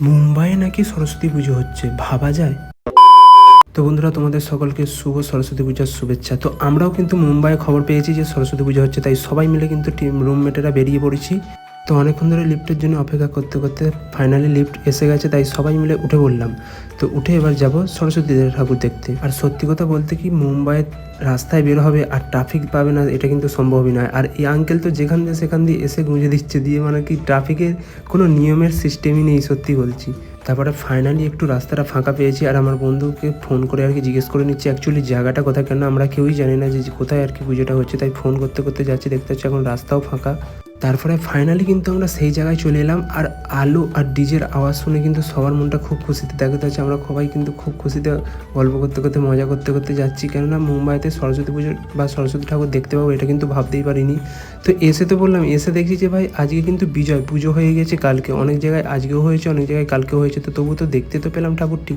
মুম্বাইয়ে নাকি সরস্বতী পুজো হচ্ছে, ভাবা যায়? তো বন্ধুরা, তোমাদের সকলকে শুভ সরস্বতী পূজার শুভেচ্ছা। তো আমরাও কিন্তু মুম্বাইয়ে খবর পেয়েছি যে সরস্বতী পুজো হচ্ছে, তাই সবাই মিলে কিন্তু টিম রুমমেটেরা বেরিয়ে পড়েছি। তো অনেকক্ষণ ধরে লিফটের জন্য অপেক্ষা করতে করতে ফাইনালি লিফট এসে গেছে, তাই সবাই মিলে উঠে পড়লাম। তো উঠে এবার যাব সরস্বতী ঠাকুর দেখতে। আর সত্যি কথা বলতে কি, মুম্বাইয়ের রাস্তায় বের হবে আর ট্রাফিক পাবে না, এটা কিন্তু সম্ভবই নয়। আর এই আঙ্কেল তো যেখান দিয়ে সেখান দিয়ে এসে গুঁজে দিচ্ছে, দিয়ে মানে কি ট্রাফিকের কোনো নিয়মের সিস্টেমই নেই, সত্যি বলছি। তারপরে ফাইনালি একটু রাস্তাটা ফাঁকা পেয়েছি, আর আমার বন্ধুকে ফোন করে আর কি জিজ্ঞেস করে নিচ্ছি অ্যাকচুয়ালি জায়গাটা কোথায়? কেন আমরা কেউই জানি না যে কোথায় আর কি পুজোটা হচ্ছে, তাই ফোন করতে করতে যাচ্ছি, দেখতে পাচ্ছি এখন রাস্তাও ফাঁকা। তারপরে ফাইনালি কিন্তু আমরা সেই জায়গায় চলে এলাম আর আলো আর ডিজের আওয়াজ শুনে কিন্তু সবার মনটা খুব খুশিতে দেখতে পাচ্ছি আমরা সবাই কিন্তু খুব খুশিতে গল্প করতে করতে, মজা করতে করতে যাচ্ছি। কেননা মুম্বাইতে সরস্বতী পুজো বা সরস্বতী ঠাকুর দেখতে পাবো এটা কিন্তু ভাবতেই পারিনি। তো এসে তো বললাম, এসে দেখছি যে ভাই আজকে কিন্তু বিজয়, পুজো হয়ে গেছে কালকে। অনেক জায়গায় আজকেও হয়েছে, অনেক জায়গায় কালকেও হয়েছে। তো তবু তো দেখতে তো পেলাম ঠাকুরটি।